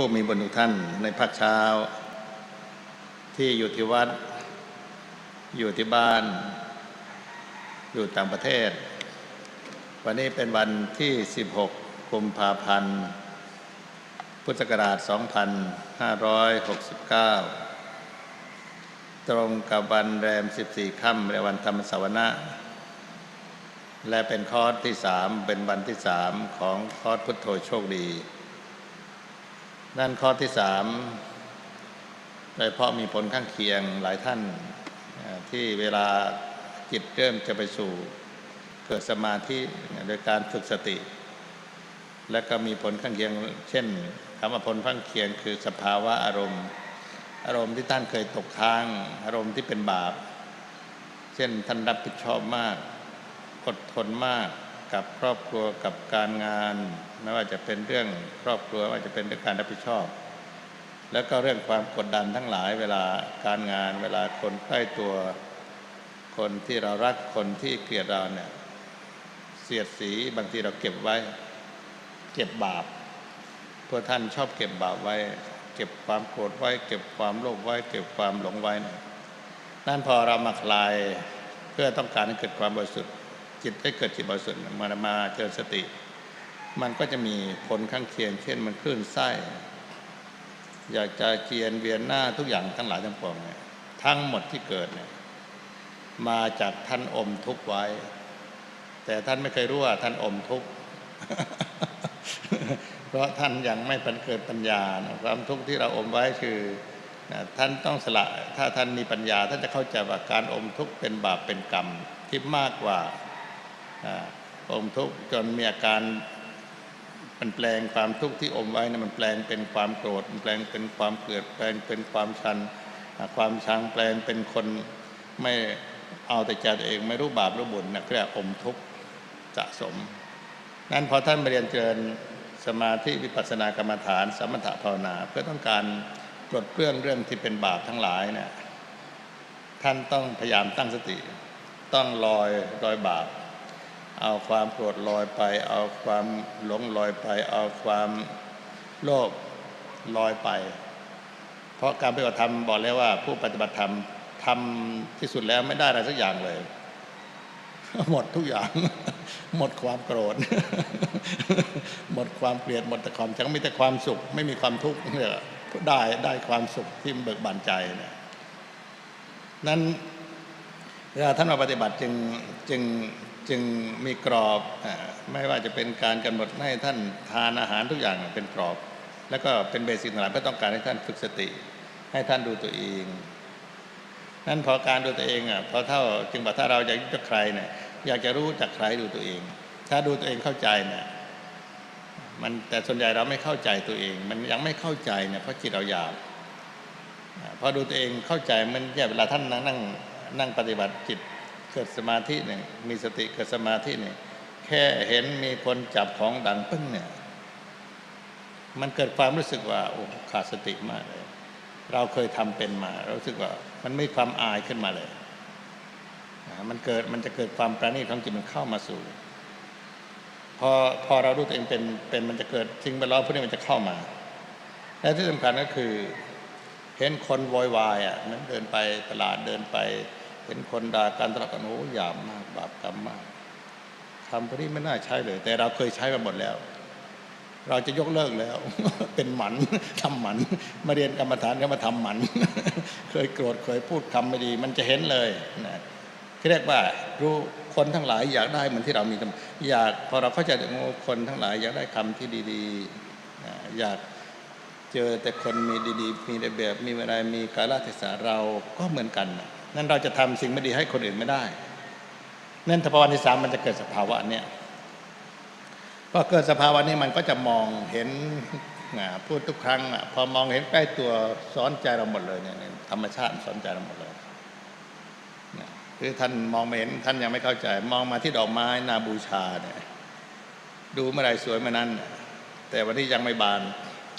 ผู้มีบุญทุกท่านในภาคเช้า ที่อยู่ที่วัด อยู่ที่บ้าน อยู่ต่างประเทศ วันนี้เป็นวันที่ 16 กุมภาพันธ์ พุทธศักราช 2569 ตรงกับวันแรม 14 ค่ำและวันธรรมสวนะและเป็นคอร์สที่สามเป็นวันที่สามของคอร์สพุทโธโชคดี นั่นคอที่สามโดยเฉพาะมีผลข้างเคียงหลายท่านที่เวลาจิตเริ่มจะไปสู่เกิดสมาธิโดยการฝึกสติ และก็มีผลข้างเคียง เช่นคำว่าผลข้างเคียงคือสภาวะอารมณ์ อารมณ์ที่ท่านเคยตกค้าง อารมณ์ที่เป็นบาป เช่นท่านรับผิดชอบมาก อดทนมาก กับครอบครัวกับการงาน ไม่ว่าจะเป็นเรื่องครอบครัวไม่ว่าจะเป็นเรื่องการรับผิดชอบ แล้วก็เรื่องความกดดันทั้งหลายเวลาการงาน เวลาคนใกล้ตัว คนที่เรารักคนที่เกลียดเราเนี่ยเสียดสีบางทีเราเก็บไว้ เก็บบาปพวกท่านชอบเก็บบาปไว้ เก็บความโกรธไว้ เก็บความโลภไว้ เก็บความหลงไว้นั่นพอเรามาคลายเพื่อต้องการให้เกิดความบริสุทธิ์ จิตให้เกิดจิตบริสุทธิ์มามาเจริญสติ มันก็จะมีผลข้างเคียง เช่นมันคลื่นไส้ อยากจะเจียนเวียนหน้าทุกอย่างทั้งหลายทั้งปวงเนี่ยทั้งหมดที่เกิดเนี่ยมาจากท่านอมทุกไว้ แต่ท่านไม่เคยรู้ว่าท่านอมทุกเพราะท่านยังไม่ปันเกิดปัญญาความทุกข์ที่เราอมไว้คือท่านต้องสละถ้าท่านมีปัญญา ท่านจะเข้าใจว่าการอมทุกข์เป็นบาปเป็นกรรมที่มากกว่า อมทุกข์จนมีอาการมันแปลงความทุกข์ที่อมไว้นะมันแปลงเป็นความโกรธมันแปลงเป็นความเกลียดแปลงเป็นความชันอ่าความชังแปลงเป็นคนไม่เอาแต่ใจตัวเองไม่รู้บาปรู้บุญนะเรียกอมทุกข์สะสม นั้นพอท่านมาเรียนเจริญสมาธิวิปัสสนากรรมฐาน สมถะภาวนา เพื่อต้องการปลดเปลื้องเรื่องที่เป็นบาปทั้งหลายเนี่ยท่านต้องพยายามตั้งสติ ต้องลอยลอยบาป เอาความโกรธลอยไป เอาความหลงลอยไป เอาความโลภลอยไป เพราะการปฏิบัติธรรมบอกแล้วว่า ผู้ปฏิบัติธรรมทำที่สุดแล้วไม่ได้อะไรสักอย่างเลย หมดทุกอย่าง หมดความโกรธ หมดความเกลียดหมดแต่ความชังมีแต่ความสุข ไม่มีความทุกข์เนี่ยได้ได้ความสุขที่เบิกบานใจเนี่ยนั้นเวลาท่านมาปฏิบัติจึงจึง จึงมีกรอบไม่ว่าจะเป็นการกำหนดให้ท่านทานอาหารทุกอย่างเป็นกรอบ แล้วก็เป็นเบสิกทั้งหลายเพื่อต้องการให้ท่านฝึกสติ ให้ท่านดูตัวเองนั่นพอการดูตัวเองอะพอเท่าจึงบอกถ้าเราอยากจักใครเนี่ยอยากจะรู้จักใครดูตัวเอง ถ้าดูตัวเองเข้าใจเนี่ยมันแต่ส่วนใหญ่เราไม่เข้าใจตัวเอง มันยังไม่เข้าใจเนี่ยเพราะจิตเราหยาบพอดูตัวเองเข้าใจมันแย่เวลาท่านนั่งนั่งปฏิบัติจิต เกิดสมาธิเนี่ยมีสติเกิดสมาธิเนี่ยแค่เห็นมีคนจับของดังปึ้งเนี่ย มันเกิดความรู้สึกว่าโอ้ขาดสติมากเลย เราเคยทำเป็นมาเรารู้สึกว่า มันไม่ความอายขึ้นมาเลยมันเกิดมันจะเกิดความประณีตของจิตมันเข้ามาสู่พอพอเรารู้ตัวเองเป็นเป็นมันจะเกิดสิ่งแวดล้อมพวกนี้มันจะเข้ามา และที่สำคัญก็คือ เห็นคนโวยวายอะนั้นเดินไปตลาดเดินไป เห็นคนด่ากันทะเลาะกันโอ้หยาบมากบาปกรรมมากคำพวกนี้ไม่น่าใช้เลย แต่เราเคยใช้มาหมดแล้ว เราจะยกเลิกแล้ว เป็นหมันทำหมัน มาเรียนกรรมฐานก็มาทำหมัน เคยโกรธเคยพูดคำไม่ดี มันจะเห็นเลยนะที่เรียกว่ารู้คนทั้งหลายอยากได้เหมือนที่เรามีอยากพอเราเข้าใจถึงว่าคนทั้งหลาย อยากได้คำที่ดีๆอยากเจอแต่คนมีดีๆ มีระเบียบมีอะไรมีกาลเทศะเราก็เหมือนกันนะ นั่นเราจะทำสิ่งไม่ดีให้คนอื่นไม่ได้นั่นทพวันที่สามมันจะเกิดสภาวะเนี้ยพอเกิดสภาวะนี้มันก็จะมองเห็นพูดทุกครั้งอะพอมองเห็นใกล้ตัวสอนใจเราหมดเลยเนี่ยธรรมชาติสอนใจเราหมดเลยคือท่านมองไม่เห็นท่านยังไม่เข้าใจ มองมาที่ดอกไม้นาบูชาเนี่ยดูเมื่อไรสวยเมื่อนั้น แต่วันนี้ยังไม่บาน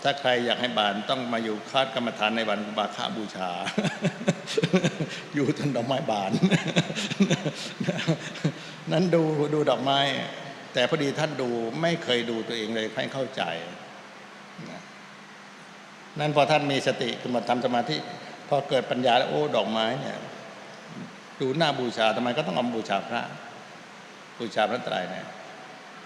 ถ้าใครอยากให้บานต้องมาอยู่คาดกรรมฐานในวันบาคาบูชา อยู่จนดอกไม้บาน นั้นดูดูดอกไม้ แต่พอดีท่านดูไม่เคยดูตัวเองเลยให้เข้าใจ นั้นพอท่านมีสติขึ้นมาทำสมาธิพอเกิดปัญญาแล้วโอ้ดอกไม้เนี่ยดูหน้าบูชาทำไมก็ต้องเอามบูชาพระ บูชาพระไตรเนี่ย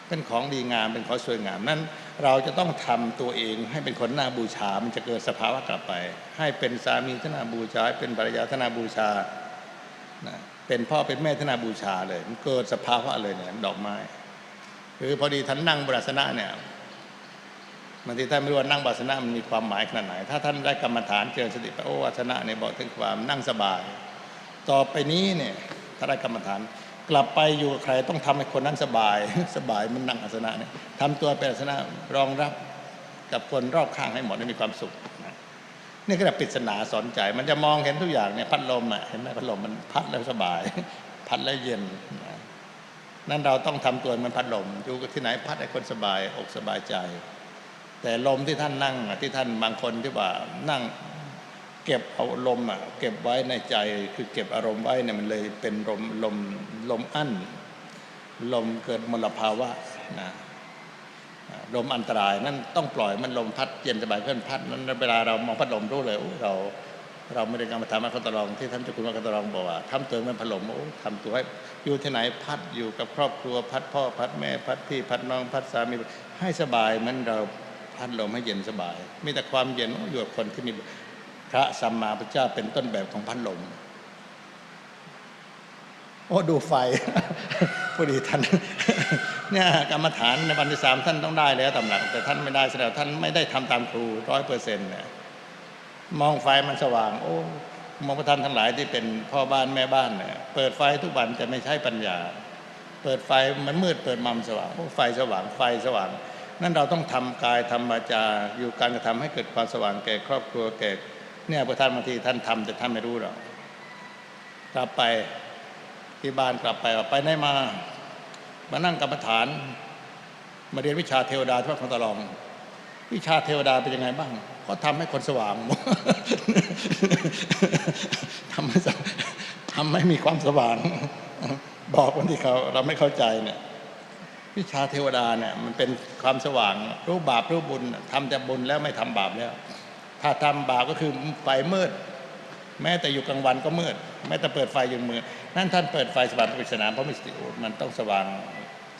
เป็นของดีงามเป็นของสวยงามนั้น เราจะต้องทำตัวเองให้เป็นคนน้าบูชา มันจะเกิดสภาวะกลับไป ให้เป็นสามีทนาบูชา เป็นภรรยาทนาบูชานะเป็นพ่อเป็นแม่ทนาบูชาเลย มันเกิดสภาวะเลยเนี่ยดอกไม้ คือพอดีท่านนั่งบรัสนะเนี่ยบางทีท่านไม่รู้ว่านั่งบรัสนะมันมีความหมายขนาดไหน ถ้าท่านได้กรรมฐานเจริญสติไปโอ้วัสนะเนี่ยบอกถึงความนั่งสบาย ต่อไปนี้เนี่ยถ้าได้กรรมฐาน กลับไปอยู่กับใครต้องทำให้คนนั้นสบาย สบายมันนั่งอาสนะเนี่ยทำตัวเป็นอาสนะรองรับกับคนรอบข้างให้หมดได้มีความสุขนี่ก็แบบปริศนาสอนใจ มันจะมองเห็นทุกอย่างเนี่ยพัดลมอะเห็นไหมพัดลมมันพัดแล้วสบาย พัดแล้วเย็นนั่นเราต้องทำตัวมันพัดลมอยู่ที่ไหนพัดให้คนสบายอกสบายใจ แต่ลมที่ท่านนั่งที่ท่านบางคนที่ว่านั่ง เก็บเอาลมอะเก็บไว้ในใจคือเก็บอารมณ์ไว้เนี่ยมันเลยเป็นลมลมลมอั้น ลมเกิดมลภาวะนะลมอันตรายนั่นต้องปล่อยมันลมพัดเย็นสบายขึ้นพัดนั้นเวลาเรามองพัดลมรู้เลยเราเราไม่ได้กรรมฐานมาคตรองที่ท่านเจ้าคุณมาคตรองบอกว่าทำตัวเหมันพัดลมโอ้ทำตัวให้อยู่ที่ไหนพัดอยู่กับครอบครัวพัดพ่อพัดแม่พัดพี่พัดน้องพัดสามีให้สบายมันเราพัดลมให้เย็นสบาย มีแต่ความเย็นโอ้อยู่กับคนที่มี พระสัมมาพุทธเจ้าเป็นต้นแบบของพัดลม โอ้ดูไฟพอดีท่านเนี่ยกรรมฐานในวันที่สามท่านต้องได้แล้วตำหนัก แต่ท่านไม่ได้แสดงท่านไม่ได้ทำตามครูร้อยเปอร์เซ็นต์เนี่ยมองไฟมันสว่าง โอ้มองพระท่านทั้งหลายที่เป็นพ่อบ้านแม่บ้านเนี่ยเปิดไฟทุกวันจะไม่ใช่ปัญญา เปิดไฟมันมืดเปิดมัมสว่างโอ้ไฟสว่างไฟสว่างนั่นเราต้องทำกายทำวาจาอยู่การกระทำให้เกิดความสว่างแก่ครอบครัวแก่ เนี่ยพระท่านบางทีท่านทำแต่ท่านไม่รู้หรอกกลับไปที่บ้านกลับไปไปไหนมา มานั่งกรรมฐาน มาเรียนวิชาเทวดาที่วัดของตะลอง วิชาเทวดาเป็นยังไงบ้าง ก็ทำให้คนสว่างทำให้ทำให้มีความสว่าง บอกคนที่เขาเราไม่เข้าใจเนี่ย วิชาเทวดาเนี่ย มันเป็นความสว่าง รู้บาปรู้บุญทำแต่บุญแล้วไม่ทำบาปแล้ว ถ้าทำบาปก็คือไฟมืด แม้แต่อยู่กลางวันก็มืด แม้แต่เปิดไฟอยู่มือนั่นท่านเปิดไฟสว่างปริศนาเพราะมีสติโอมันต้องสว่าง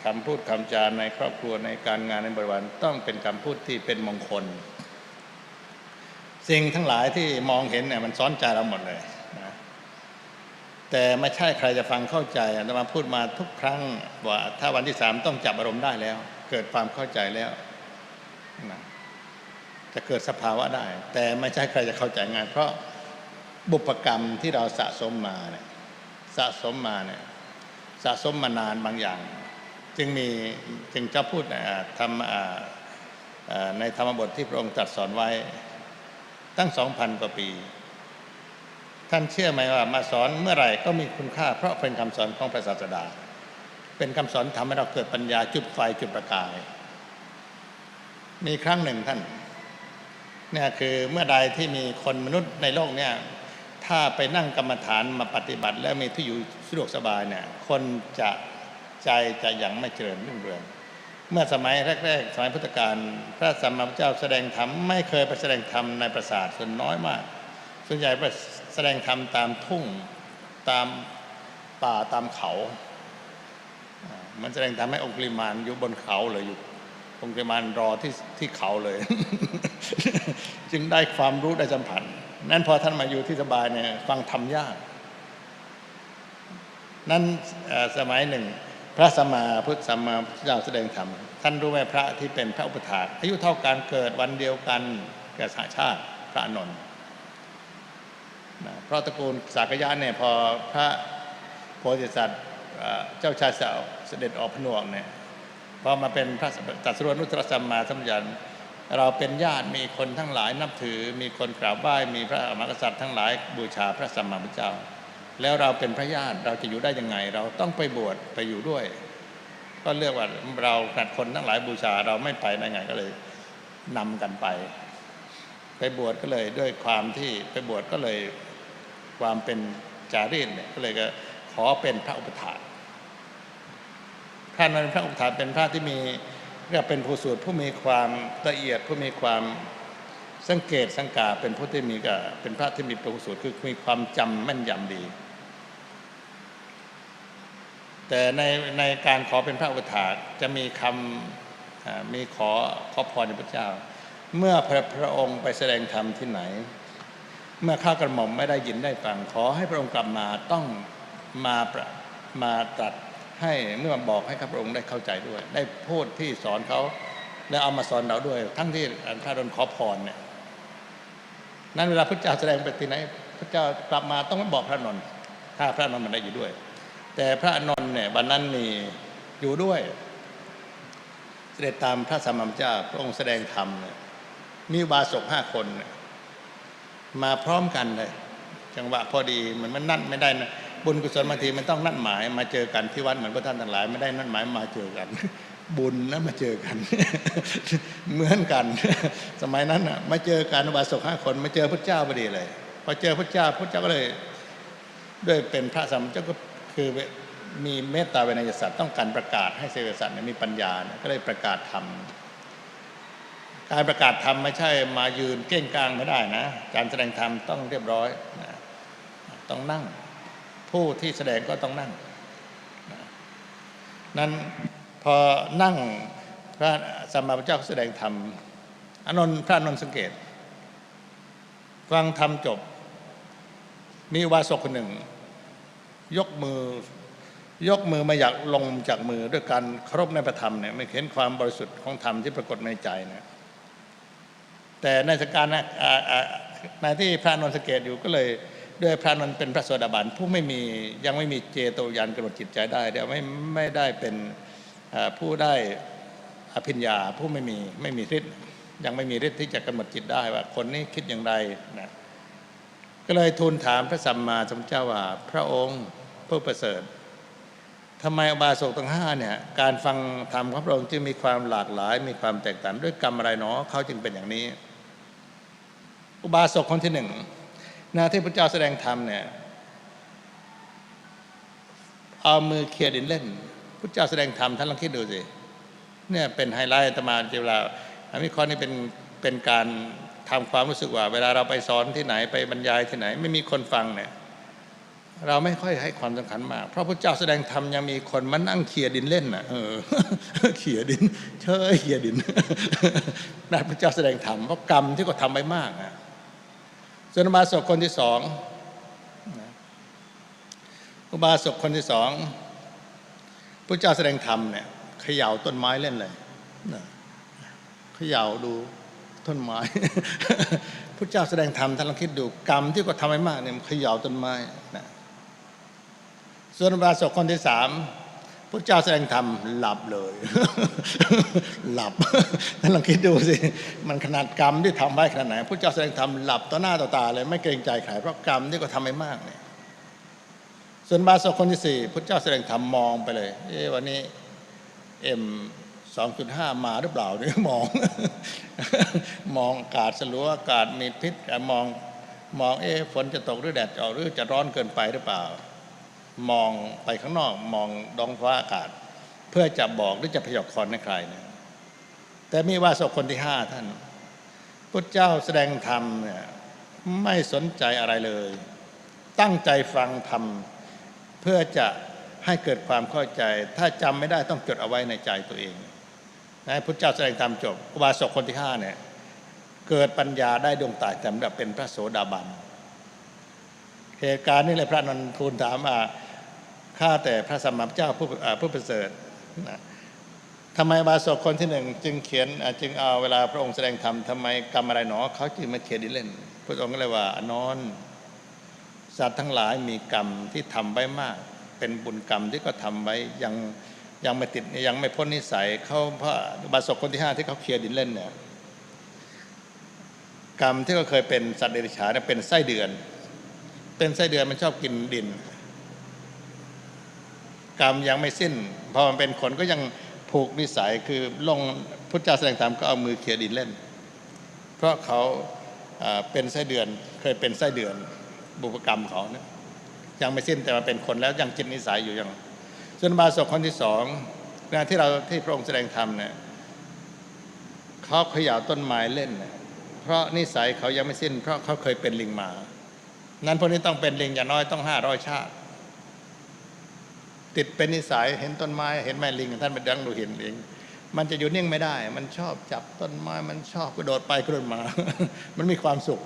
คำพูดคำจาในครอบครัวในการงานในบริวารต้องเป็นคำพูดที่เป็นมงคล สิ่งทั้งหลายที่มองเห็นเนี่ยมันซ้อนใจเราหมดเลยนะแต่ไม่ใช่ใครจะฟังเข้าใจอาตมาพูดมาทุกครั้งว่าถ้าวันที่สามต้องจับอารมณ์ได้แล้ว เกิดความเข้าใจแล้วนะ จะเกิดสภาวะได้ แต่ไม่ใช่ใครจะเข้าใจงาน เพราะบุพกรรมที่เราสะสมมาเนี่ยสะสมมาเนี่ยสะสมมานานบางอย่าง จึงมีจึงจะพูดทำในธรรมบทที่พระองค์ตรัสสอนไว้ตั้งสองพันกว่าปี ท่านเชื่อไหมว่ามาสอนเมื่อไหร่ก็มีคุณค่า เพราะเป็นคำสอนของพระศาสดา เป็นคำสอนทำให้เราเกิดปัญญาจุดไฟจุดประกาย มีครั้งหนึ่งท่าน เนี่ยคือเมื่อใดที่มีคนมนุษย์ในโลกเนี่ยถ้าไปนั่งกรรมฐานมาปฏิบัติ แล้วมีที่อยู่สะดวกสบายเนี่ยคนจะใจจะยังไม่เจริญรุ่งเรือง เมื่อสมัยแรกๆสมัยพุทธกาลพระสัมมาสัมพุทธเจ้าแสดงธรรมไม่เคยไปแสดงธรรมในปราสาทส่วนน้อยมาก ส่วนใหญ่ไปแสดงธรรมตามทุ่งตามป่าตามเขา มันแสดงธรรมให้องค์ปริมานอยู่บนเขาเลยอยู่ องค์ปมานรอที่ที่เขาเลย จึงได้ความรู้ได้สัมผัสนั้นพอท่านมาอยู่ที่สบายเนี่ยฟังธรรมยาก นั้นสมัยหนึ่ง พระสัมมาพุทธสัมมาพุทธเจ้าแสดงธรรมท่านรู้ไหมพระที่เป็นพระอุปถาอายุเท่ากันเกิดวันเดียวกันกับสาชาติพระนนท์เพราะตระกูลสากยะเนี่ยพอพระโพธิสัตว์เจ้าชายสาวเสด็จออกผนวกเนี่ย พอมาเป็นพระตัสรู้อนุตรสัมมาสัมพุทธญาณเราเป็นญาติมีคนทั้งหลายนับถือ มีคนกราบไหว้มีพระมหากษัตริย์ทั้งหลายบูชาพระสัมมาสัมพุทธเจ้า แล้วเราเป็นพระญาติเราจะอยู่ได้ยังไง เราต้องไปบวชไปอยู่ด้วย ก็เรียกว่าเราขัดคนทั้งหลายบูชาเราไม่ไปได้ไงก็เลยนำกันไป ไปบวชก็เลยด้วยความที่ไปบวชก็เลยความเป็นจารีตเนี่ยก็เลยก็ขอเป็นพระอุปถาก ท่านเป็นพระอุปถาเป็นพระที่มีเรียกเป็นผู้สูตรผู้มีความละเอียดผู้มีความสังเกตสังกาเป็นผู้ที่มีก็เป็นพระที่มีประสูตรคือมีความจำแม่นยำดี แต่ในในการขอเป็นพระอุปถาจะมีคำอ่ามีขอขอพรในพระเจ้า เมื่อพระพระองค์ไปแสดงธรรมที่ไหน เมื่อข้ากระหม่อมไม่ได้ยินได้ฟังขอให้พระองค์กลับมาต้องมามาตรัส ให้เมื่อบอกให้ข้าพระองค์ได้เข้าใจด้วย ได้พูดที่สอนเขาและเอามาสอนเราด้วย ทั้งที่พระดนขอพรเนี่ยนั้นเวลาพระเจ้าแสดงไปที่ไหนพระเจ้ากลับมาต้องไม่บอกพระนนท์ถ้าพระนนท์มันได้อยู่ด้วย แต่พระนนท์เนี่ยวันนั้นมีอยู่ด้วย เสด็จตามพระสัมมาสัมพุทธเจ้าพระองค์แสดงธรรมเนี่ยมีบาสกห้าคนเนี่ยมาพร้อมกันเลยจังหวะพอดีเหมือนมันนัดไม่ได้นะ บุญกุศลบางทีมันต้องนัดหมาย มาเจอกันที่วัดเหมือนพระท่านทั้งหลายไม่ได้นัดหมายมาเจอกัน บุญนะมาเจอกัน เหมือนกัน สมัยนั้นอะมาเจอกันอุบาสกห้าคนมาเจอพระเจ้าพอดีเลยพอเจอพระเจ้าพระเจ้าก็เลย ด้วยเป็นพระสัมมาเจ้าก็คือมีเมตตาเวนยสัตว์ต้องการประกาศให้เสวสัตว์มีปัญญาก็เลยประกาศธรรมการประกาศธรรมไม่ใช่มายืนเก้งกลางไม่ได้นะ การแสดงธรรมต้องเรียบร้อยนะต้องนั่ง ผู้ที่แสดงก็ต้องนั่ง นั้นพอนั่งพระสัมมาพุทธเจ้าแสดงธรรมอนนท์พระอนนท์สังเกต ฟังธรรมจบ มีอุบาสกคนหนึ่ง ยกมือยกมือมาอยากลงจากมือด้วยการเคารพในพระธรรมเนี่ยไม่เห็นความบริสุทธิ์ของธรรมที่ปรากฏในใจเนี่ยแต่ในสถานการณ์นะในที่พระนนท์สงเกตอยู่ก็เลย ด้วยพระนนท์เป็นพระโสดาบันผู้ไม่มียังไม่มีเจโตยานกำหนดจิตใจได้เดี๋ยวไม่ไม่ได้เป็นผู้ได้อภิญญาผู้ไม่มีไม่มีฤทธิ์ยังไม่มีฤทธิ์ที่จะกำหนดจิตได้ว่าคนนี้คิดอย่างไรนะก็เลยทูลถามพระสัมมาสัมพุทธเจ้าว่าพระองค์ผู้ประเสริฐทำไมอุบาสกทั้งห้าเนี่ยการฟังธรรมของพระองค์จึงมีความหลากหลาย มีความแตกต่างด้วยกรรมอะไรหนอเขาจึงเป็นอย่างนี้ อุบาสกคนที่หนึ่ง นะที่พระเจ้าแสดงธรรมเนี่ยเอามือเคลียดินเล่นพระเจ้าแสดงธรรมท่านลองคิดดูสิเนี่ยเป็นไฮไลท์ตมาเวลาอันนี้ข้อนี้เป็นเป็นการทำความรู้สึกว่า เวลาเราไปสอนที่ไหนไปบรรยายที่ไหน ไม่มีคนฟังเนี่ยเราไม่ค่อยให้ความสำคัญมาก เพราะพระเจ้าแสดงธรรมยังมีคนมานั่งเขี่ยดินเล่นน่ะเออเขี่ยดินเชยเขี่ยดินนั่นพระเจ้าแสดงธรรมเพราะกรรมที่เขาทำไว้มากอะ ส่วนอุบาสกคนที่สองอุบาสกคนที่สองพระเจ้าแสดงธรรมเนี่ยเขย่าต้นไม้เล่นเลยเขย่าดูต้นไม้พระเจ้าแสดงธรรมท่านลองคิดดูกรรมที่เขาทำไว้มากเนี่ยมันเขย่าต้นไม้นะส่วนอุบาสกคนที่สาม พระเจ้าแสดงธรรมหลับเลย หลับท่านลองคิดดูสิมันขนาดกรรมที่ทำไว้ขนาดไหนพระเจ้าแสดงธรรมหลับต่อหน้าต่อตาเลยไม่เกรงใจใครเพราะกรรมที่เขาทำไว้มากเนี่ยส่วนบาสกคนที่สี่พระเจ้าแสดงธรรมมองไปเลยเอ๊วันนี้เอ็มสองจุดห้ามาหรือเปล่าเนี่ยมอง มองอากาศสลัวอากาศมีพิษมองมองเอ๊ฝนจะตกหรือแดดจะออกหรือจะร้อนเกินไปหรือเปล่า มองไปข้างนอกมองดองฟ้าอากาศ เพื่อจะบอกหรือจะพยากรณ์ให้ใครเนี่ยแต่มีว่าสกคนที่ห้าท่านพระเจ้าแสดงธรรมเนี่ยไม่สนใจอะไรเลย ตั้งใจฟังธรรมเพื่อจะให้เกิดความเข้าใจ ถ้าจำไม่ได้ต้องจดเอาไว้ในใจตัวเองนะพุทธเจ้าแสดงธรรมจบอุบาสกคนที่ห้าเนี่ยเกิดปัญญาได้ดวงตาจำแบบเป็นพระโสดาบัน เหตุการณ์นี้เลยพระนนทูลถามว่า ข้าแต่พระสัมมาพุทธเจ้าผู้ผู้ประเสริฐทำไมบาสกคนที่หนึ่งจึงเขียนจึงเอาเวลาพระองค์แสดงธรรมทำไมกรรมอะไรหนอเขาจึงมาเขียนดินเล่น พระองค์ก็เลยว่านอน สัตว์ทั้งหลายมีกรรมที่ทำไว้มาก เป็นบุญกรรมที่ก็ทำไว้ยังยังไม่ติดยังไม่พ้นนิสัยเขาพระบาสกคนที่ห้าที่เขาเคลียร์ดินเล่นเนี่ยกรรมที่เขาเคยเป็นสัตว์เดรัจฉานเป็นไส้เดือน เป็นไส้เดือนมันชอบกินดิน กรรมยังไม่สิ้นพอมันเป็นคนก็ยังผูกนิสัยคือลงพุทธเจ้าแสดงธรรมก็เอามือเคลียดินเล่น เพราะเขาเป็นไส้เดือนเคยเป็นไส้เดือนบุพกรรมเขาเนี่ยยังไม่สิ้นแต่มาเป็นคนแล้วยังจิตนิสัยอยู่ยังส่วนบาสกคนที่สองนะที่เราที่พระองค์แสดงธรรมเนี่ยเขาเขย่าต้นไม้เล่น เพราะนิสัยเขายังไม่สิ้น เพราะเขาเคยเป็นลิงมา นั้นพวกนี้ต้องเป็นลิงอย่างน้อยต้องห้าร้อยชาติ ติดเป็นนิสัยเห็นต้นไม้ เห็นแม่ลิงท่านไปดังดูเห็นเองมันจะอยู่นิ่งไม่ได้ มันชอบจับต้นไม้ มันชอบกระโดดไปกระโดดมา มันมีความสุข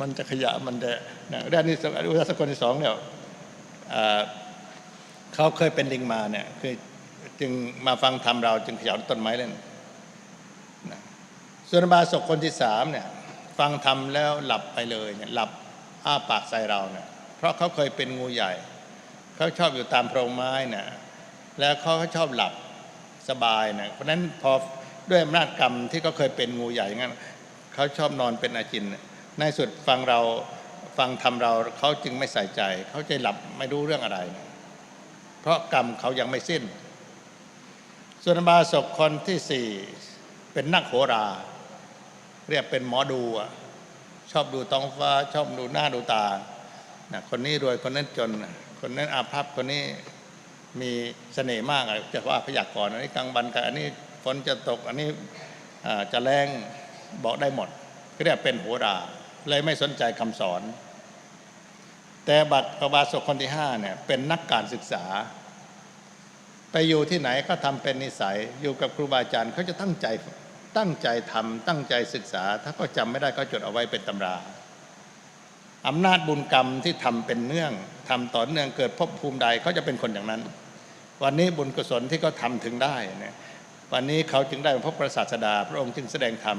มันจะขยะมันจะนะด้านนี้อุตสาหกรรมที่สองเนี่ยเขาเคยเป็นลิงมาเนี่ยคือจึงมาฟังธรรมเราจึงขย่าต้นไม้เล่นส่วนบาศกคนที่สามเนี่ย ฟังธรรมแล้วหลับไปเลยเนี่ยหลับอ้าปากใส่เราเนี่ย เพราะเขาเคยเป็นงูใหญ่ เขาชอบอยู่ตามโพรงไม้นี่ยแล้วเขาก็ชอบหลับสบายนี่ยเพราะนั้นพอด้วยอำนาจกรรมที่เขาเคยเป็นงูใหญ่งั้นเขาชอบนอนเป็นอาจินในสุดฟังเราฟังทำเราเขาจึงไม่ใส่ใจ เขาจะหลับไม่รู้เรื่องอะไร เพราะกรรมเขายังไม่สิ้น ส่วนบาศกคนที่สี่เป็นนักโหรา เรียกเป็นหมอดูชอบดูท้องฟ้า ชอบดูหน้าดูตานะคนนี้รวยคนนั้นจน คนนั้นอาภัพคนนี้มีเสน่ห์มากอะจะว่าพยากรณ์อันนี้กลางวันกับอันนี้ฝนจะตกอันนี้จะแรงบอกได้หมดเรียกเป็นโหราเลยไม่สนใจคำสอน แต่บัตรประบาสกคนที่ห้าเนี่ยเป็นนักการศึกษา ไปอยู่ที่ไหนก็ทำเป็นนิสัยอยู่กับครูบาอาจารย์เขาจะตั้งใจตั้งใจทำตั้งใจศึกษา ถ้าก็จำไม่ได้ก็จดเอาไว้เป็นตำรา อำนาจบุญกรรมที่ทำเป็นเนื่องทำต่อเนื่องเกิดภพภูมิใดเขาจะเป็นคนอย่างนั้น วันนี้บุญกุศลที่เขาทำถึงได้เนี่ยวันนี้เขาจึงได้พบพระศาสดา พระองค์จึงแสดงธรรม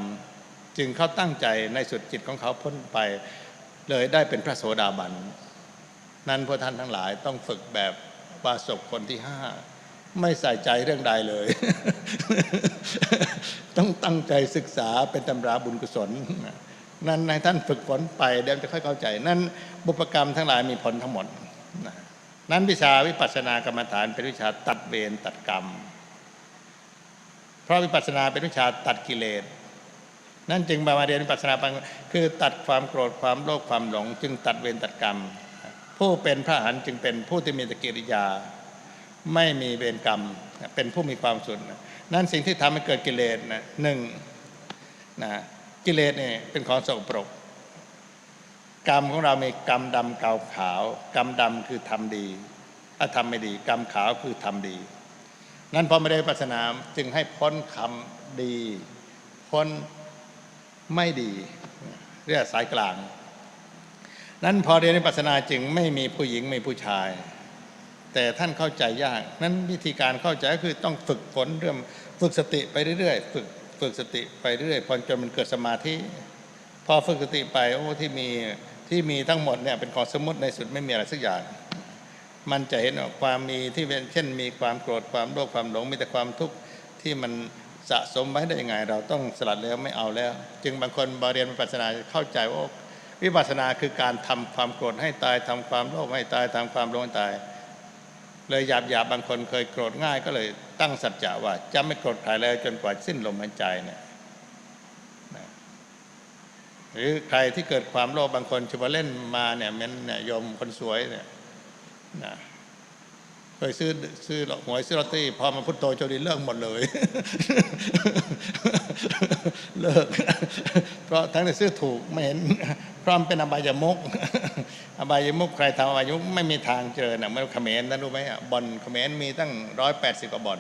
จึงเขาตั้งใจในสุดจิตของเขาพ้นไป เลยได้เป็นพระโสดาบันนั้นพวกท่านทั้งหลายต้องฝึกแบบวาสกคนที่ห้าไม่ใส่ใจเรื่องใดเลย ต้องตั้งใจศึกษาเป็นตำราบุญกุศล นั้นในท่านฝึกฝนไปเดี๋ยวจะค่อยเข้าใจ นั้นบุพกรรมทั้งหลายมีผลทั้งหมดนั้นวิชาวิปัสสนากรรมฐานเป็นวิชาตัดเวรตัดกรรม เพราะวิปัสสนาเป็นวิชาตัดกิเลสนั่นจึงมาเรียนวิปัสสนาปังคือตัดความโกรธความโลภความหลง จึงตัดเวรตัดกรรม ผู้เป็นพระหันจึงเป็นผู้ที่มีตกิริยา ไม่มีเวรกรรม เป็นผู้มีความสุขนั่นสิ่งที่ทำให้เกิดกิเลสนะหนึ่งนะ กิเลสเนี่ยเป็นของสกปรก กรรมของเรามีกรรมดำเกาขาว กรรมดำคือทำดีถ้าทำไม่ดี กรรมขาวคือทำดี นั้นพอไม่ได้ปัสนาจึงให้พ้นคำดี พ้นไม่ดี เรียกสายกลาง นั้นพอเรียนวิปัสนาจึงไม่มีผู้หญิงไม่ผู้ชาย แต่ท่านเข้าใจยาก นั้นวิธีการเข้าใจก็คือต้องฝึกฝนเรื่องฝึกสติไปเรื่อยๆ ฝึก ฝึกสติไปเรื่อยๆพอจนมันเกิดสมาธิพอฝึกสติไปโอ้ที่มีที่มีทั้งหมดเนี่ยเป็นของสมมติในสุดไม่มีอะไรสักอย่าง มันจะเห็นว่าความมีที่เป็นเช่น มีความโกรธความโลภความหลงมีแต่ความทุกข์ที่มันสะสมไว้ได้ยังไง เราต้องสลัดแล้วไม่เอาแล้ว จึงบางคนบาเรียนวิปัสสนาเข้าใจว่าวิปัสสนาคือการทำความโกรธให้ตายทำความโลภให้ตายทำความหลงให้ตาย เลยหยาบหยาบบางคนเคยโกรธง่ายก็เลย ตั้งสัจจะว่าจะไม่โกรธใครแล้วจนกว่าสิ้นลมหายใจเนี่ยหรือใครที่เกิดความโลภบางคนชวเล่นมาเนี่ยมันเนี่ยยมคนสวยเนี่ยนะ เคยซื้อซื้อหวยซื้อลอตเตอรี่พอมาพุทโธโจดีเลิกหมดเลย เลิก เพราะทั้งที่ซื้อถูกไม่เห็นพราะมันเป็นอบายมุกอบายมุกใครทำอบายมุกไม่มีทางเจอนะเมื่อเขมรนะรู้ไหมอะบ่อนเขมรมีตั้งร้อยแปดสิบกว่าบอน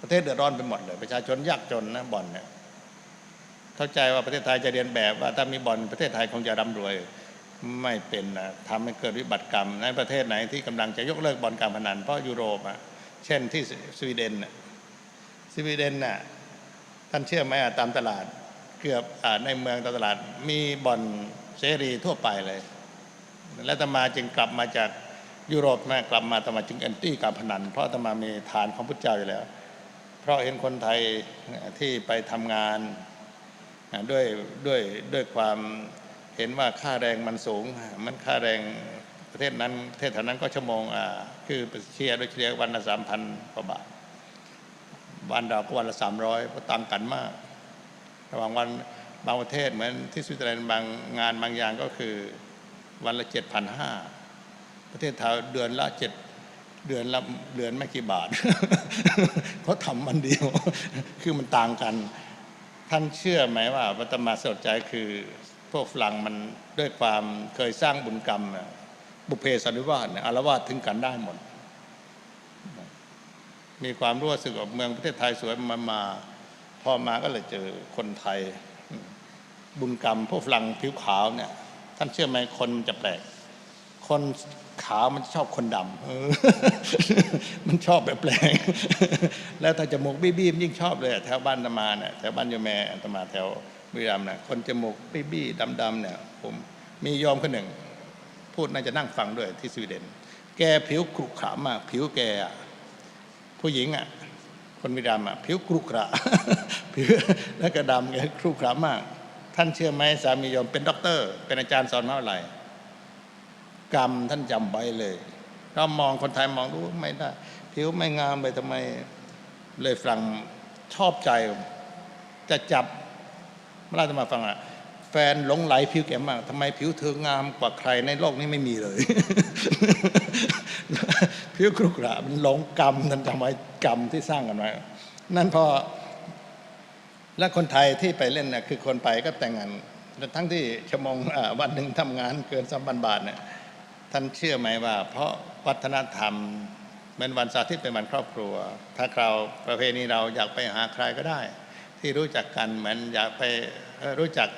ประเทศเดือดร้อนไปหมดเลย ประชาชนยากจนนะบอนเนี่ยเข้าใจว่าประเทศไทยจะเรียนแบบว่าถ้ามีบอนประเทศไทยคงจะร่ำรวย ไม่เป็นนะทำให้เกิดวิบัติกรรม ในประเทศไหนที่กำลังจะยกเลิกบอนการพนันเพราะยุโรปอะเช่นที่สวีเดนน่ะสวีเดนน่ะท่านเชื่อไหมอะตามตลาดเกือบในเมืองตามตลาดมีบ่อนเสรีทั่วไปเลย และตมาจึงกลับมาจากยุโรปมากลับมาตมาจึงแอนตี้การพนัน เพราะตมามีฐานของพุทธเจ้าอยู่แล้ว เพราะเห็นคนไทยที่ไปทำงานด้วยด้วยด้วยความ เห็นว่าค่าแรงมันสูง มันค่าแรงประเทศนั้นประเทศแถวนั้นก็ชั่วโมงอ่าคือเชียร์โดยเฉลี่ยวันละสามพันกว่าบาทวันเราก็วันละสามร้อยต่างกันมาก ระหว่างวันบางประเทศเหมือนที่สวิตเซอร์แลนด์บางงานบางอย่างก็คือวันละเจ็ดพันห้าประเทศไทยเดือนละเจ็ดเดือนละเดือนไม่กี่บาทเพราทำมันเดียว คือมันต่างกัน ท่านเชื่อไหมว่าวัตมาสลดใจคือ พวกฝรั่งมันด้วยความเคยสร้างบุญกรรม บุพเพสันนิวาสเนี่ยอารวาสถึงกันได้หมด มีความรู้สึกว่าเมืองประเทศไทยสวยมามาพอมาก็เลยเจอคนไทย บุญกรรม พวกฝรั่งผิวขาวเนี่ยท่านเชื่อไหมคนมันจะแปลก คนขาวมันชอบคนดำมันชอบแบบแปลกแล้วถ้าจมูกบี้ๆยิ่งชอบเลยแถวบ้านตมาเนี่ยแถวบ้านโยมแม่ตมาแถว บุรีรัมย์นี่ยคนจมูกบี้ๆดำๆเนี่ยผมมียอมคนหนึ่ง พูดน่าจะนั่งฟังด้วยที่สวีเดน แกผิวขรุขระมากผิวแกผู้หญิงอะคนบุรีรัมย์อะผิวกรุขระผิวแล้วก็ดำแกกรุขระมาก ท่านเชื่อไหมสามีโยมเป็นด็อกเตอร์ เป็นอาจารย์สอนมหาวิทยาลัยกรรมท่านจำไว้เลยเรามองคนไทยมองดูไม่ได้ผิวไม่งามไปทำไมเลยฝรั่งชอบใจ จะจับ เมื่อไรจะมาฟังอะแฟนหลงไหลผิวแกมากทำไมผิวเธองามกว่าใครในโลกนี้ไม่มีเลย ผิวกรุกระมันหลงกรรมท่นจำไว้กรรมที่สร้างกันไว้นั่นพอและคนไทยที่ไปเล่นนะคือคนไปก็แต่งงานทั้งที่ชั่วโมงอ่าวันหนึ่งทำงานเกินสามพันบาทเนี่ยท่านเชื่อไหมว่า เพราะวัฒนธรรมเหมือนวันสาธิตเป็นวันครอบครัว ถ้าเราประเพณีเราอยากไปหาใครก็ได้ ที่รู้จักกันเหมือนอยากไปรู้จัก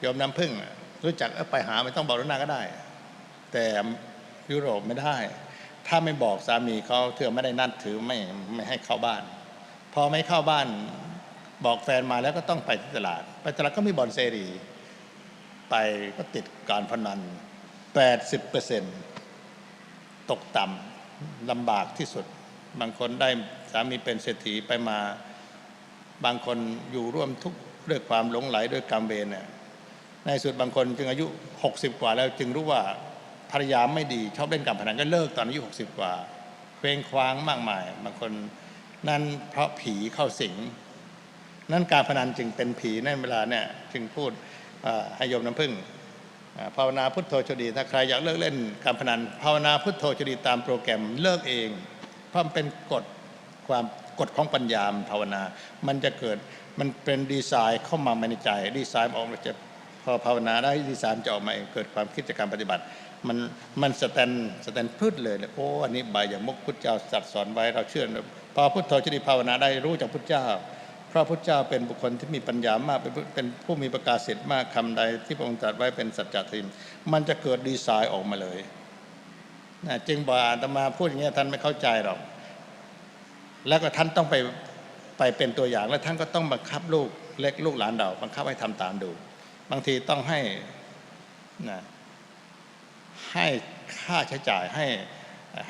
โยมน้ำพึ่ง รู้จักไปหาไม่ต้องบอกล่วงหน้าก็ได้ แต่ยุโรปไม่ได้ ถ้าไม่บอกสามีเขาเธอไม่ได้นัดถือไม่ไม่ให้เข้าบ้าน พอไม่เข้าบ้านบอกแฟนมาแล้วก็ต้องไปที่ตลาด ไปตลาดก็มีบอลเซรี ไปก็ติดการพนัน 80%ตกต่ำลำบากที่สุด บางคนได้สามีเป็นเศรษฐีไปมา บางคนอยู่ร่วมทุกข์ด้วยความหลงไหลด้วยกรรมเวรเนี่ยในสุดบางคนจึงอายุ 60 กว่าแล้วจึงรู้ว่าภรรยาไม่ดี ชอบเล่นการพนันก็เลิกตอนอายุ 60 กว่าเคว้งคว้างมากมาย บางคนนั่นเพราะผีเข้าสิง นั่นการพนันจึงเป็นผีในเวลาเนี่ยจึงพูดให้โยมน้ำพึ่งภาวนาพุทโธชดี ถ้าใครอยากเลิกเล่นการพนัน ภาวนาพุทโธชดีตามโปรแกรมเลิกเองเพราะมันเป็นกฎ ความกฎของปัญญามภาวนา มันจะเกิดมันเป็นดีไซน์เข้ามาในใจ ดีไซน์ออกมาจะพอภาวนาได้ดีไซน์จะออกมาเองเกิดความคิดจากการปฏิบัติ มันมันสแตนสแตนพืชเลยเนี่ยโอ้อันนี้ใบอย่างมกพุทธเจ้าสัตว์สอนไว้เราเชื่อพอพุทโธชดีภาวนาได้รู้จากพุทธเจ้าเพราะพุทธเจ้าเป็นบุคคลที่มีปัญญามากเป็นผู้มีประกาศสิทธิ์มากคำใดที่พระองค์ตรัสไว้เป็นสัจธรรมมันจะเกิดดีไซน์ออกมาเลยนะจึงบอกอาตมาพูดอย่างเงี้ท่านไม่เข้าใจหรอก แล้วก็ท่านต้องไปไปเป็นตัวอย่าง แล้วท่านก็ต้องบังคับลูกเล็กลูกหลานเราบังคับให้ทำตามดู บางทีต้องให้นะให้ค่าใช้จ่ายให้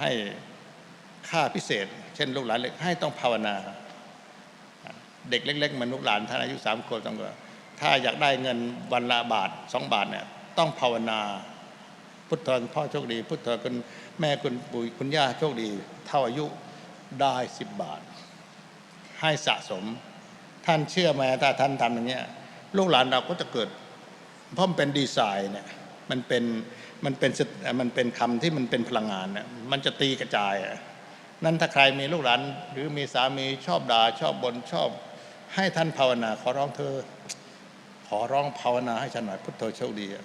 ให้ค่าพิเศษ เช่น ลูกหลานเล็กให้ต้องภาวนา เด็กเล็กๆมันลูกหลานท่านอายุสามขวบต้องก็ถ้าอยากได้เงินวันละบาทสองบาทเนี่ยต้องภาวนา พุทธพ่อโชคดี พุทธคุณแม่คุณปู่คุณย่าโชคดี เท่าอายุ ได้สิบบาท ให้สะสม ท่านเชื่อไหมถ้าท่านทำอย่างเงี้ยลูกหลานเราก็จะเกิด เพราะมันเป็นดีไซน์เนี่ยมันเป็นมันเป็นมันเป็นคำที่มันเป็นพลังงานเนี่ยมันจะตีกระจายอะนั่นถ้าใครมีลูกหลาน หรือมีสามีชอบด่าชอบบนชอบ ให้ท่านภาวนา ขอร้องเธอ ขอร้องภาวนาให้ฉันหน่อยพุทโธโชคดีอะ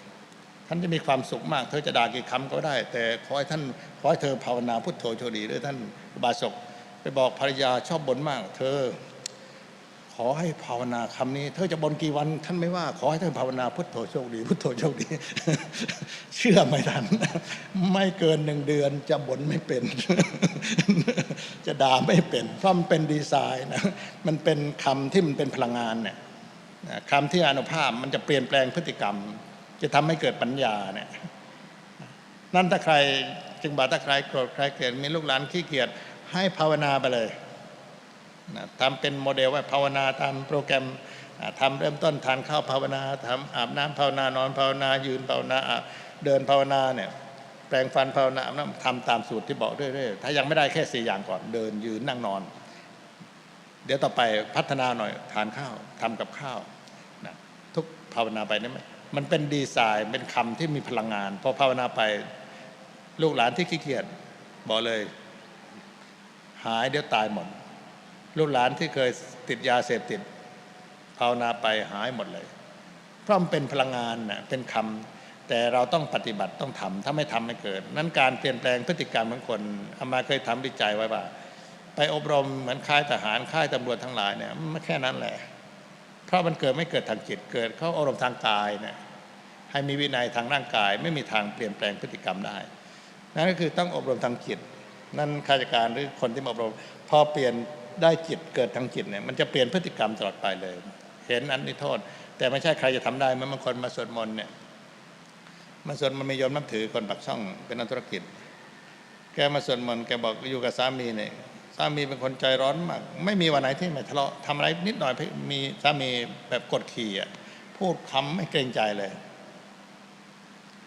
ท่านจะมีความสุขมาก เธอจะด่ากี่คำก็ได้ แต่ขอให้ท่านขอให้เธอภาวนาพุทโธโชคดีด้วยท่านบาสก ไปบอกภรรยาชอบบ่นมาก เธอ ขอให้ภาวนาคำนี้ เธอจะบ่นกี่วัน ท่านไม่ว่า ขอให้เธอภาวนาพุทโธโชคดีพุทโธโชคดี เชื่อไหมท่านไม่เกินหนึ่งเดือน จะบ่นไม่เป็น จะด่าไม่เป็น เพราะมันเป็นดีไซน์นะมันเป็นคำที่มันเป็นพลังงานเนี่ยคำที่อนุภาพมันจะเปลี่ยนแปลงพฤติกรรม จะทำให้เกิดปัญญาเนี่ยนั่นถ้าใครจึงบอกถ้าใครโกรธใครเกลียดมีลูกหลานขี้เกียจ ให้ภาวนาไปเลยนะทำเป็นโมเดลไว้ภาวนาตามโปรแกรมอ่าทำเริ่มต้นทานข้าวภาวนาทำอาบน้ำภาวนานอนภาวนายืนภาวนาเดินภาวนาเนี่ยแปลงฟันภาวนาน้ำทำตามสูตรที่บอกเรื่อยๆถ้ายังไม่ได้แค่สี่อย่างก่อนเดินยืนนั่งนอน เดี๋ยวต่อไปพัฒนาหน่อยทานข้าวทำกับข้าวนะทุกภาวนาไปนี่มันมันเป็นดีไซน์เป็นคำที่มีพลังงานพอภาวนาไปลูกหลานที่ขี้เกียจบอกเลย หายเดี๋ยวตายหมด ลูกหลานที่เคยติดยาเสพติดภาวนาไปหายหมดเลย เพราะมันเป็นพลังงานนะเป็นคำแต่เราต้องปฏิบัติต้องทำถ้าไม่ทำไม่เกิด นั้นการเปลี่ยนแปลงพฤติกรรมของคนอามาเคยทำวิจัยไว้ว่า ไปอบรมเหมือนค่ายทหารค่ายตำรวจทั้งหลายเนี่ยมันแค่นั้นแหละเพราะมันเกิดไม่เกิดทางจิตเกิดเขาอบรมทางกายเนี่ยให้มีวินัยทางร่างกาย ไม่มีทางเปลี่ยนแปลงพฤติกรรมได้นั่นก็คือต้องอบรมทางจิต นั่นข้าราชการหรือคนที่มาอบรมพอเปลี่ยนได้จิตเกิดทางจิตเนี่ยมันจะเปลี่ยนพฤติกรรมตลอดไปเลย เห็นอันนี้โทษ แต่ไม่ใช่ใครจะทำได้มื่อนบางคนมาสวดมนต์เนี่ยมาสวดมันต์ไม่ยอมนับถือคนปักช่องเป็นนักธุรกิจ แกมาสวดมนต์แกบอกอยู่กับสามีเนี่ยสามีเป็นคนใจร้อนมาก ไม่มีวันไหนที่ไม่ทะเลาะทำอะไรนิดหน่อยมีสามีแบบกดขี่อะพูดคำไม่เกรงใจเลย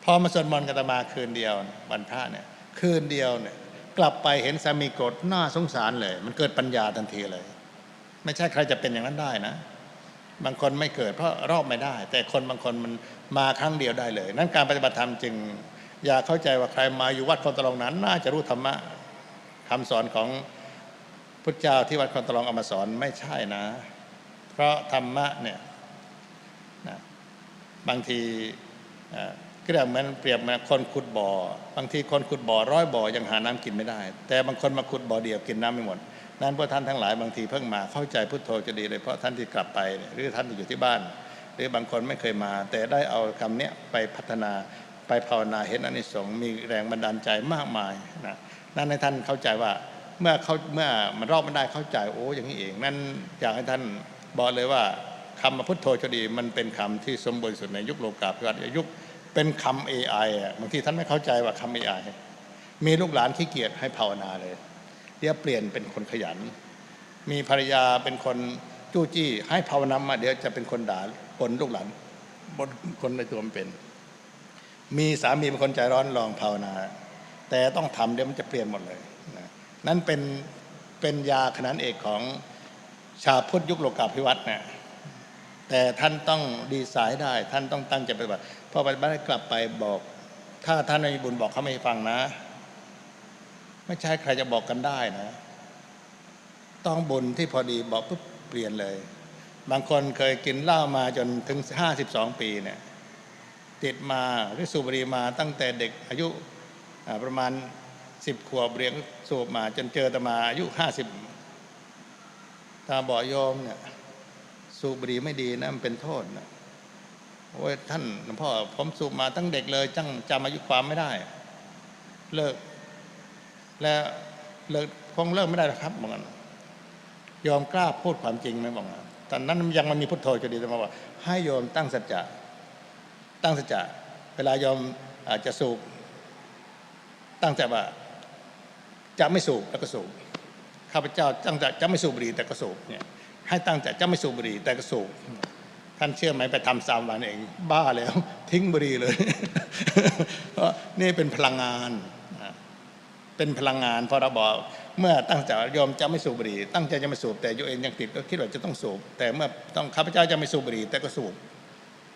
พอมาสวดมนต์กันตมาคืนเดียววันพระเนี่ย คืนเดียวเนี่ย กลับไปเห็นสามีโกรธน่าสงสารเลย มันเกิดปัญญาทันทีเลย ไม่ใช่ใครจะเป็นอย่างนั้นได้นะ บางคนไม่เกิดเพราะรอบไม่ได้ แต่คนบางคนมันมาครั้งเดียวได้เลย นั้นการปฏิบัติธรรมจึง อย่าเข้าใจว่าใครมาอยู่วัดคนตะลองนั้น น่าจะรู้ธรรมะคำสอนของพุทธเจ้าที่วัดคนตะลองเอามาสอนไม่ใช่นะ เพราะธรรมะเนี่ยนะบางทีอ่อ ก็เรียกเหมือนเปรียบมือนคนขุดบ่อ บางทีคนขุดบ่อร้อยบ่อยังหาน้ำกินไม่ได้ แต่บางคนมาขุดบ่อเดียวกินน้ำไม่หมด นั้นพวกท่านทั้งหลายบางทีเพิ่งมาเข้าใจพุทโธจะดีเลยเพราะท่านที่กลับไป หรือท่านที่อยู่ที่บ้าน หรือบางคนไม่เคยมา แต่ได้เอาคำเนี้ยไปพัฒนาไปภาวนาเห็นอานิสงส์มีแรงบันดาลใจมากมายนะนั่นให้ท่านเข้าใจว่าเมื่อเขาเมื่อมันรอบมันได้เข้าใจโอ้อย่างนี้เองนั่นอยากให้ท่านบอกเลยว่าคำมาพุทโธจะดีมันเป็นคำที่สมบูรณ์สุดในยุคโลกาภิวัตน์ยุค เป็นคำ AI อะบางทีท่านไม่เข้าใจว่าคำ AI มีลูกหลานขี้เกียจให้ภาวนาเลยเดี๋ยวเปลี่ยนเป็นคนขยัน มีภรรยาเป็นคนจู้จี้ ให้ภาวนามาเดี๋ยวจะเป็นคนด่าบนลูกหลานบนคนในตัวมันเป็น มีสามีเป็นคนใจร้อนลองภาวนา แต่ต้องทำเดี๋ยวมันจะเปลี่ยนหมดเลยนะนั่นเป็นเป็นยาขนานเอกของชาพุทธยุคโลกาภิวัตน์นะแต่ท่านต้องดีไซน์ได้ ท่านต้องตั้งใจปฏิบัติ พอปฏิบัติกลับไปบอก ถ้าท่านไม่มีบุญบอกเขาไม่ฟังนะ ไม่ใช่ใครจะบอกกันได้นะ ต้องบุญที่พอดีบอกปุ๊บเปลี่ยนเลย บางคนเคยกินเหล้ามาจนถึง52ปีเนี่ยติดมาหรือสูบบุหรี่มาตั้งแต่เด็กอายุประมาณ10ขวบเรียนสูบมาจนเจอตมาอายุ50ตาบอกโยมเนี่ยสูบบุหรี่ไม่ดีนะมันเป็นโทษนะ โอ้ยท่านหลวงพ่อผมสูบมาตั้งเด็กเลยจังจำอายุความไม่ได้ เลิก แล้วเลิกคงเลิกไม่ได้หรอกครับบอกงั้นยอมกล้าพูดความจริงไหมบอกงั้นตอนนั้นยังมันมีพุทโธจะดีแต่มาว่า ให้โยมตั้งสัจจะตั้งสัจจะเวลายอมอาจจะสูบตั้งใจว่าจะไม่สูบแล้วก็สูบข้าพเจ้าตั้งใจจะไม่สูบบุหรี่แต่ก็สูบเนี่ยให้ตั้งใจจะไม่สูบบุหรี่แต่ก็สูบ ท่านเชื่อไหมไปทำสามวันเองบ้าแล้ว ทิ้งบุหรีเลยเพราะนี่เป็นพลังงาน เป็นพลังงานพอเราบอกเมื่อตั้งใจยอมจะไม่สูบบุหรี่ตั้งใจจะไม่สูบแต่ตัวเองยังติดก็คิดว่าจะต้องสูบ แต่เมื่อต้องข้าพเจ้าจะไม่สูบบุหรี่แต่ก็สูบ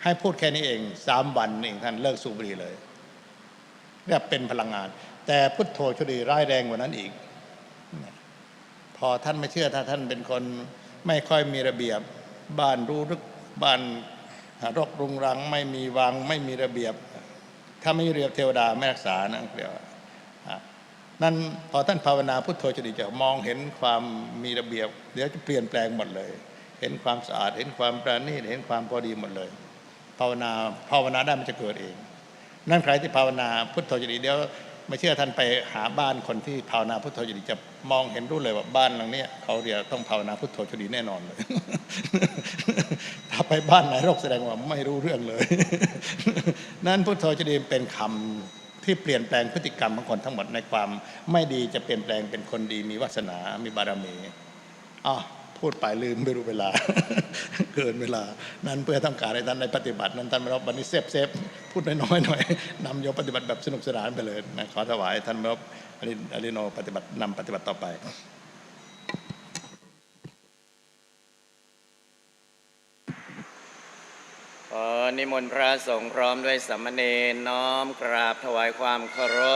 ให้พูดแค่นี้เองสามวันเองท่านเลิกสูบบุหรี่เลยเรียกเป็นพลังงาน แต่พุทโธชดีร้ายแรงกว่านั้นอีก พอท่านไม่เชื่อถ้าท่านเป็นคนไม่ค่อยมีระเบียบบ้านรู้รึก บ้านรกรุงรังไม่มีวังไม่มีระเบียบ ถ้าไม่มีระเบียบเทวดาไม่รักษานะเรียกว่านั่นพอท่านภาวนาพุทโธจะดีจะมองเห็นความมีระเบียบ เดี๋ยวจะเปลี่ยนแปลงหมดเลย เห็นความสะอาด เห็นความประณีตเห็นความพอดีหมดเลย ภาวนาภาวนาได้มันจะเกิดเอง นั่นใครที่ภาวนาพุทโธจะดีเดี๋ยว ไม่เชื่อท่านไปหาบ้านคนที่ภาวนาพุทโธจะดีจะมองเห็นรู้เลยว่าบ้านหลังนี้เขาเรียกต้องภาวนาพุทโธจะดีแน่นอนเลย ถ้าไปบ้านไหนโรคแสดงว่าไม่รู้เรื่องเลย นั่นพุทโธจะดีเป็นคำที่เปลี่ยนแปลงพฤติกรรมของคนทั้งหมดในความ ไม่ดีจะเปลี่ยนแปลงเป็นคนดีมีวาสนา มีบารมีอ๋อ พูดไปลืมไม่รู้เวลา เกินเวลา นั้นเพื่อต้องการให้ท่านในปฏิบัติ นั้นท่านมรับวันนี้เซฟเซฟพูดน้อยๆหน่อยนำโยปฏิบัติแบบสนุกสนานไปเลยนะขอถวายท่านไม่รับอริอริโนปฏิบัตินำปฏิบัติต่อไปขอนิมนต์พระสงฆ์พร้อมด้วยสามเณรน้อมกราบถวายความเคารพ